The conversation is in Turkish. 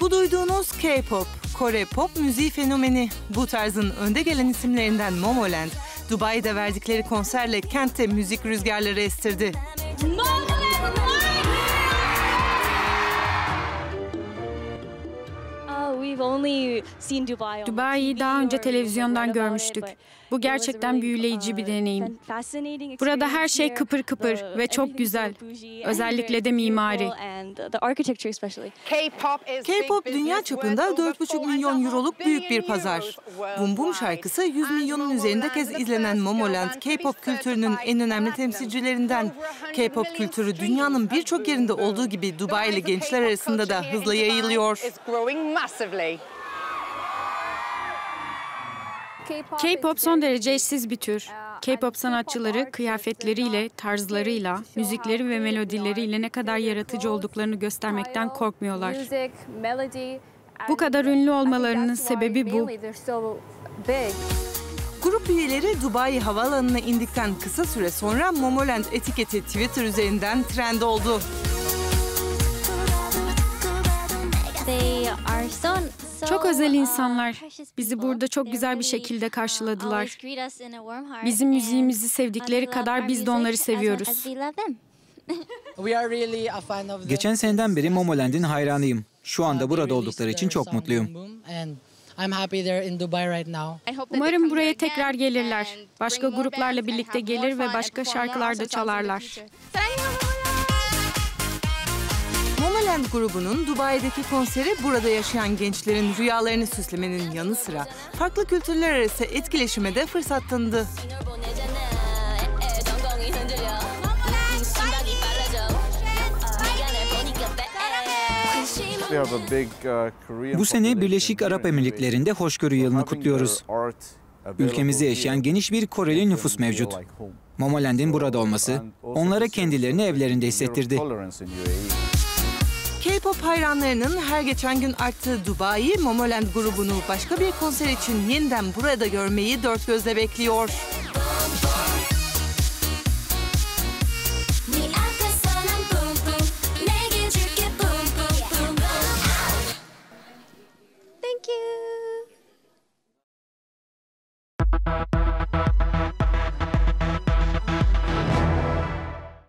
Bu duyduğunuz K-pop, Kore pop müziği fenomeni. Bu tarzın önde gelen isimlerinden Momoland, Dubai'de verdikleri konserle kentte müzik rüzgarları estirdi. Dubai'yi daha önce televizyondan görmüştük. Bu gerçekten büyüleyici bir deneyim. Burada her şey kıpır kıpır ve çok güzel. Özellikle de mimari. K-pop dünya çapında 4,5 milyon euroluk büyük bir pazar. Bum Bum şarkısı 100 milyonun üzerinde kez izlenen Momoland, K-pop kültürünün en önemli temsilcilerinden. K-pop kültürü dünyanın birçok yerinde olduğu gibi Dubai'li gençler arasında da hızla yayılıyor. K-pop son derece eşsiz bir tür. K-pop sanatçıları kıyafetleriyle, tarzlarıyla, müzikleri ve melodileriyle ne kadar yaratıcı olduklarını göstermekten korkmuyorlar. Bu kadar ünlü olmalarının sebebi bu. Grup üyeleri Dubai havaalanına indikten kısa süre sonra Momoland etiketi Twitter üzerinden trend oldu. Çok özel insanlar. Bizi burada çok güzel bir şekilde karşıladılar. Bizim müziğimizi sevdikleri kadar biz de onları seviyoruz. Geçen seneden beri Momoland'in hayranıyım. Şu anda burada oldukları için çok mutluyum. I'm happy they're in Dubai right now. Umarım buraya tekrar gelirler. Başka gruplarla birlikte gelir ve başka şarkılar da çalarlar. Momoland grubunun Dubai'deki konseri burada yaşayan gençlerin rüyalarını süslemenin yanı sıra farklı kültürler arası etkileşime de fırsat tanıdı. Bu sene Birleşik Arap Emirlikleri'nde hoşgörü yılını kutluyoruz. Ülkemizde yaşayan geniş bir Koreli nüfus mevcut. Momoland'in burada olması onlara kendilerini evlerinde hissettirdi. K-pop hayranlarının her geçen gün arttığı Dubai, Momoland grubunu başka bir konser için yeniden burada görmeyi dört gözle bekliyor.